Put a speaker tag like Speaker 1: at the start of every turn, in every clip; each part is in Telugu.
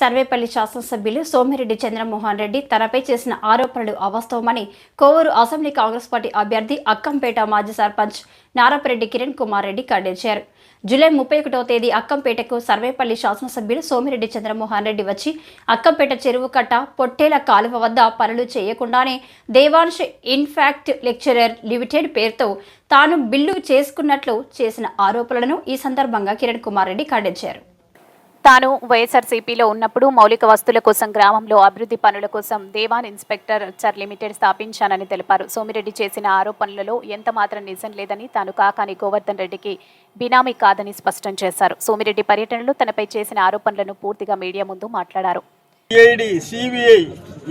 Speaker 1: సర్వేపల్లి శాసనసభ్యులు సోమిరెడ్డి చంద్రమోహన్ రెడ్డి తనపై చేసిన ఆరోపణలు అవాస్తవమని కోవూరు అసెంబ్లీ కాంగ్రెస్ పార్టీ అభ్యర్థి అక్కంపేట మాజీ సర్పంచ్ నారపరెడ్డి కిరణ్ కుమార్ రెడ్డి ఖండించారు. జూలై ముప్పై ఒకటో తేదీ అక్కంపేటకు సర్వేపల్లి శాసనసభ్యులు సోమిరెడ్డి చంద్రమోహన్ రెడ్డి వచ్చి అక్కంపేట చెరువు కట్ట పొట్టేల కాలువ వద్ద పనులు చేయకుండానే దేవాంశ్ ఇన్ఫాక్ట్ లెక్చరర్ లిమిటెడ్ పేరుతో తాను బిల్లు చేసుకున్నట్లు చేసిన ఆరోపణలను ఈ సందర్భంగా కిరణ్ కుమార్ రెడ్డి ఖండించారు.
Speaker 2: తాను వైఎస్ఆర్సీపీలో ఉన్నప్పుడు మౌలిక వస్తువుల కోసం గ్రామంలో అభివృద్ధి పనుల కోసం దేవాన్ ఇన్స్పెక్టర్ చర్ లిమిటెడ్ స్థాపించానని తెలిపారు. సోమిరెడ్డి చేసిన ఆరోపణలలో ఎంత మాత్రం నిజం లేదని తాను కాకాని గోవర్ధన్ రెడ్డికి బినామీ కాదని స్పష్టం చేశారు. సోమిరెడ్డి పర్యటనలో తనపై చేసిన ఆరోపణలను పూర్తిగా మీడియా ముందు మాట్లాడారు.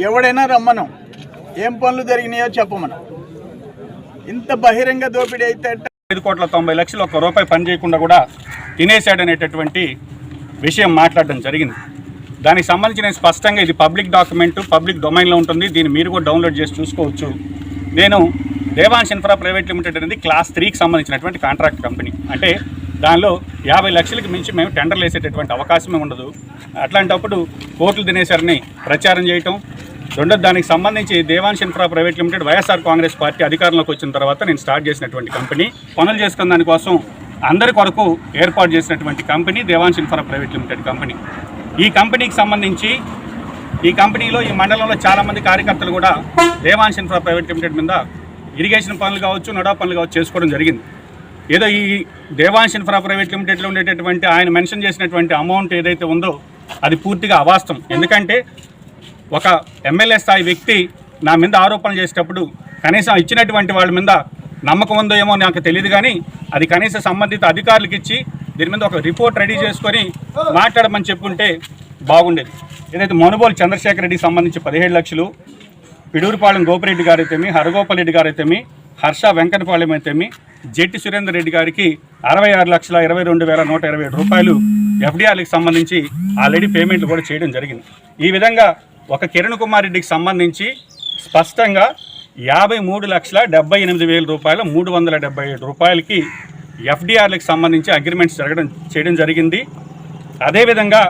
Speaker 3: ఎవడైనా రమ్మను. ఏం పనులు జరిగినాయో చెప్పమను. ఇంత బహిరంగ దోపిడీ అయితే
Speaker 4: ఐదు కోట్ల తొంభై లక్షలు ఒక్క రూపాయి పని చేయకుండా కూడా తినేశాడనేటటువంటి విషయం మాట్లాడడం జరిగింది. దానికి సంబంధించి నేను స్పష్టంగా ఇది పబ్లిక్ డాక్యుమెంట్ పబ్లిక్ డొమైన్లో ఉంటుంది. దీన్ని మీరు కూడా డౌన్లోడ్ చేసి చూసుకోవచ్చు. నేను దేవాన్స్ ఇన్ఫ్రా ప్రైవేట్ లిమిటెడ్ అనేది క్లాస్ త్రీకి సంబంధించినటువంటి కాంట్రాక్ట్ కంపెనీ. అంటే దానిలో యాభై లక్షలకు మించి మేము టెండర్లు వేసేటటువంటి అవకాశమే ఉండదు. అట్లాంటప్పుడు కోర్టులు తినేశారని ప్రచారం చేయటం. రెండోది దానికి సంబంధించి Devansh infra private limited YSR Congress party అధికారంలోకి వచ్చిన తర్వాత నేను స్టార్ట్ చేసినటువంటి కంపెనీ. పనులు చేసుకున్న దానికోసం అందరి కొరకు ఏర్పాటు చేసినటువంటి company Devansh infra private limited company. ఈ కంపెనీకి సంబంధించి ఈ కంపెనీలో ఈ మండలంలో చాలామంది కార్యకర్తలు కూడా దేవాంశ్ ఇన్ఫ్రా ప్రైవేట్ లిమిటెడ్ మీద ఇరిగేషన్ పనులు కావచ్చు నడా పనులు కావచ్చు చేసుకోవడం జరిగింది. ఏదో ఈ దేవాంశ్ ఇన్ఫ్రా ప్రైవేట్ లిమిటెడ్లో ఉండేటటువంటి ఆయన మెన్షన్ చేసినటువంటి అమౌంట్ ఏదైతే ఉందో అది పూర్తిగా అవాస్తవం. ఎందుకంటే ఒక ఎమ్మెల్యే స్థాయి వ్యక్తి నా మీద ఆరోపణలు చేసేటప్పుడు కనీసం ఇచ్చినటువంటి వాళ్ళ మీద నమ్మకం ఉందో ఏమో నాకు తెలియదు కానీ అది కనీస సంబంధిత అధికారులకు ఇచ్చి దీని మీద ఒక రిపోర్ట్ రెడీ చేసుకొని మాట్లాడమని చెప్పుంటే బాగుండేది. ఏదైతే మనుబోలు చంద్రశేఖర్ రెడ్డికి సంబంధించి పదిహేడు లక్షలు పిడూరుపాలెం గోపిరెడ్డి గారైతేమి హరగోపాల్ రెడ్డి గారైతేమి హర్ష వెంకటపాలెం అయితేమి జెట్టి సురేందర్ రెడ్డి గారికి అరవై ఆరు లక్షల ఇరవై రెండు వేల నూట ఇరవై ఏడు రూపాయలు ఎఫ్డీఆర్లకు సంబంధించి ఆల్రెడీ పేమెంట్లు కూడా చేయడం జరిగింది. ఈ విధంగా ఒక కిరణ్ కుమార్ రెడ్డికి సంబంధించి స్పష్టంగా యాభై మూడు లక్షల డెబ్బై ఎనిమిది వేల రూపాయల మూడు వందల డెబ్బై ఏడు రూపాయలకి ఎఫ్డిఆర్లకు సంబంధించి అగ్రిమెంట్స్ జరగడం చేయడం జరిగింది. అదేవిధంగా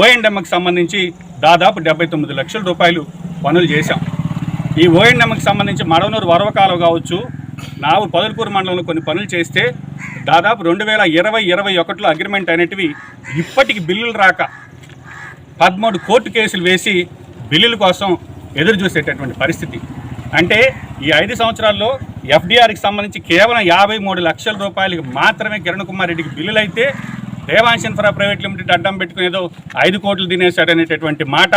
Speaker 4: ఓఎండ్ఎంకి సంబంధించి దాదాపు డెబ్బై తొమ్మిది లక్షల రూపాయలు పనులు చేశాం. ఈ ఓఎండ్ఎంకి సంబంధించి మడవనూరు వరవకాలం కావచ్చు నావు పొదలకూరు మండలంలో కొన్ని పనులు చేస్తే దాదాపు రెండు వేల ఇరవై ఇరవై ఒకటిలో అగ్రిమెంట్ అనేటివి ఇప్పటికి బిల్లులు రాక పదమూడు కోర్టు కేసులు వేసి బిల్లుల కోసం ఎదురు చూసేటటువంటి పరిస్థితి. అంటే ఈ ఐదు సంవత్సరాల్లో ఎఫ్డీఆర్కి సంబంధించి కేవలం యాభై మూడు లక్షల రూపాయలకి మాత్రమే కిరణ్ కుమార్ రెడ్డికి బిల్లులు అయితే రేవాన్స్ ఇన్ఫ్రా ప్రైవేట్ లిమిటెడ్ అడ్డం పెట్టుకునేదో ఐదు కోట్లు తినేశాడనేటటువంటి మాట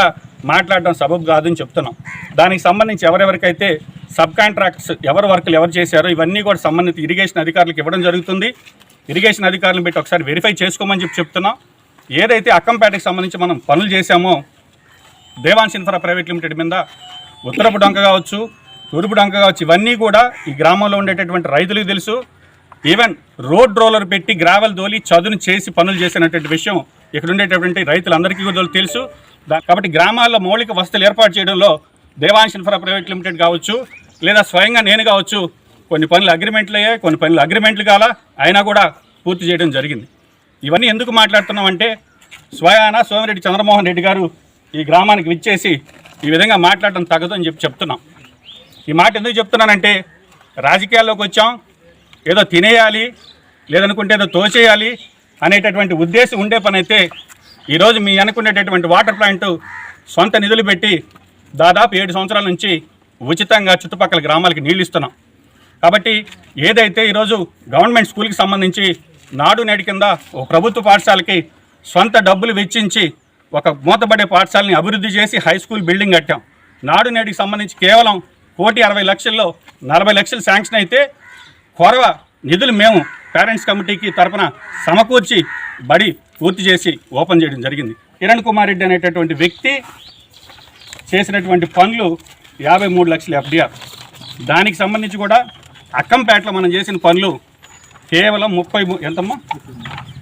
Speaker 4: మాట్లాడడం సబబు కాదని చెప్తున్నాం. దానికి సంబంధించి ఎవరెవరికైతే సబ్ కాంట్రాక్ట్స్ ఎవరు వర్కులు ఎవరు చేశారో ఇవన్నీ కూడా సంబంధిత ఇరిగేషన్ అధికారులకు ఇవ్వడం జరుగుతుంది. ఇరిగేషన్ అధికారులను పెట్టి ఒకసారి వెరిఫై చేసుకోమని చెప్పి చెప్తున్నాం. ఏదైతే అక్కంపేటకి సంబంధించి మనం పనులు చేశామో దేవాన్స్ ఇన్ఫ్రా ప్రైవేట్ లిమిటెడ్ మీద ఉత్తరపు డొంక కావచ్చు తూర్పు డంక కావచ్చు ఇవన్నీ కూడా ఈ గ్రామంలో ఉండేటటువంటి రైతులకు తెలుసు. ఈవెన్ రోడ్ రోలర్ పెట్టి గ్రావెల్ దోలి చదును చేసి పనులు చేసినటువంటి విషయం ఇక్కడ ఉండేటటువంటి రైతులందరికీ కూడా తెలుసు. కాబట్టి గ్రామాల్లో మౌలిక వసతులు ఏర్పాటు చేయడంలో దేవాంశ్ ఇన్ఫ్రా ప్రైవేట్ లిమిటెడ్ కావచ్చు లేదా స్వయంగా నేను కావచ్చు కొన్ని పనులు అగ్రిమెంట్లు అయ్యాయి కొన్ని పనులు అగ్రిమెంట్లు కాల అయినా కూడా పూర్తి చేయడం జరిగింది. ఇవన్నీ ఎందుకు మాట్లాడుతున్నామంటే స్వయాన సోమిరెడ్డి చంద్రమోహన్ రెడ్డి గారు ఈ గ్రామానికి విచ్చేసి ఈ విధంగా మాట్లాడటం తగదు అని చెప్పి చెప్తున్నాం. ఈ మాట ఎందుకు చెప్తున్నానంటే రాజకీయాల్లోకి వచ్చాం ఏదో తినేయాలి లేదనుకుంటే ఏదో తోచేయాలి అనేటటువంటి ఉద్దేశం ఉండే పని అయితే ఈరోజు మీ అనుకునేటటువంటి వాటర్ ప్లాంట్ సొంత నిధులు పెట్టి దాదాపు ఏడు సంవత్సరాల నుంచి ఉచితంగా చుట్టుపక్కల గ్రామాలకి నీళ్ళు ఇస్తున్నాం కాబట్టి ఏదైతే ఈరోజు గవర్నమెంట్ స్కూల్కి సంబంధించి నాడు నేడు కింద ఒక ప్రభుత్వ పాఠశాలకి సొంత డబ్బులు వెచ్చించి ఒక మూతపడే పాఠశాలని అభివృద్ధి చేసి హై స్కూల్ బిల్డింగ్ కట్టాం. నాడు నేటికి సంబంధించి కేవలం కోటి అరవై లక్షల్లో నలభై లక్షలు శాంక్షన్ అయితే కొరవ నిధులు మేము పేరెంట్స్ కమిటీకి తరపున సమకూర్చి బడి పూర్తి చేసి ఓపెన్ చేయడం జరిగింది. కిరణ్ కుమార్ రెడ్డి అనేటటువంటి వ్యక్తి చేసినటువంటి పనులు యాభై మూడు లక్షల ఎఫ్డిఆర్. దానికి సంబంధించి కూడా అక్కంపేటలో మనం చేసిన పనులు కేవలం ముప్పై ఎంతమ్మా?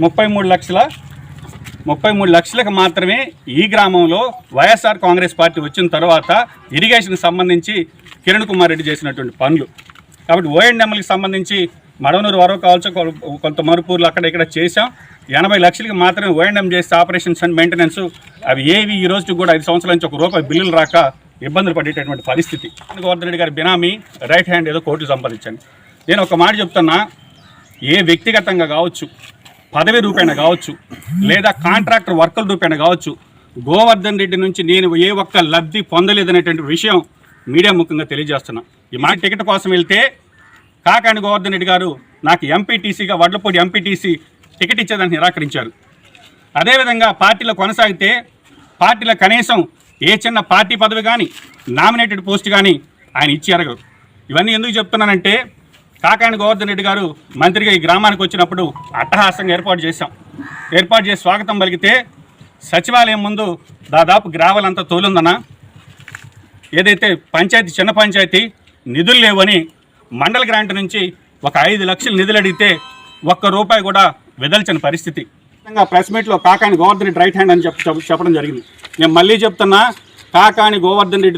Speaker 4: ముప్పై మూడు లక్షల ముప్పై మూడు లక్షలకు మాత్రమే ఈ గ్రామంలో వైఎస్ఆర్ కాంగ్రెస్ పార్టీ వచ్చిన తర్వాత ఇరిగేషన్కి సంబంధించి కిరణ్ కుమార్ రెడ్డి చేసినటువంటి పనులు. కాబట్టి ఓఎండ్ఎంఎల్కి సంబంధించి మడవనూరు వరకు కావచ్చు కొ- కొంత మరుపూర్లు అక్కడ ఇక్కడ చేశాం. ఎనభై లక్షలకి మాత్రమే ఓఎండ్ఎం చేస్తే ఆపరేషన్స్ అండ్ మెయింటెనెన్స్. అవి ఏవి ఈ రోజుకి కూడా ఐదు సంవత్సరాల నుంచి ఒక రూపాయి బిల్లులు రాక ఇబ్బందులు పడేటటువంటి పరిస్థితి. గోవర్ధన్ రెడ్డి గారి బినామీ రైట్ హ్యాండ్ ఏదో కోట్లు సంపాదించాను నేను ఒక మాట చెప్తున్నా ఏ వ్యక్తిగతంగా కావచ్చు పదవి రూపేణ కావచ్చు లేదా కాంట్రాక్టర్ వర్కుల రూపేణ కావచ్చు గోవర్ధన్ రెడ్డి నుంచి నేను ఏ ఒక్క లబ్ధి పొందలేదనేటువంటి విషయం మీడియా ముఖ్యంగా తెలియజేస్తున్నా. ఈ మాట టికెట్ కోసం వెళ్తే కాకాని గోవర్ధన్ రెడ్డి గారు నాకు ఎంపీటీసీగా వడ్లపూడి ఎంపీటీసీ టికెట్ ఇచ్చేదాన్ని నిరాకరించారు. అదేవిధంగా పార్టీలో కొనసాగితే పార్టీలో కనీసం ఏ చిన్న పార్టీ పదవి కానీ నామినేటెడ్ పోస్ట్ కానీ ఆయన ఇచ్చి ఎరగరు. ఇవన్నీ ఎందుకు చెప్తున్నానంటే కాకాని గోవర్ధన్ రెడ్డి గారు మంత్రిగా ఈ గ్రామానికి వచ్చినప్పుడు అట్టహాసంగా ఏర్పాటు చేశాం. ఏర్పాటు చేసి స్వాగతం పలికితే సచివాలయం ముందు దాదాపు గ్రావెల్ అంతా ఏదైతే పంచాయతీ చిన్న పంచాయతీ నిధులు లేవని మండల గ్రాంట్ నుంచి ఒక ఐదు లక్షలు నిధులు అడిగితే ఒక్క రూపాయి కూడా వెదల్చని పరిస్థితి. విధంగా ప్రెస్ మీట్లో కాకాని గోవర్ధన్ రెడ్డి రైట్ హ్యాండ్ అని చెప్ప చెప్పడం జరిగింది. నేను మళ్ళీ చెప్తున్నా కాకాని గోవర్ధన్ రెడ్డి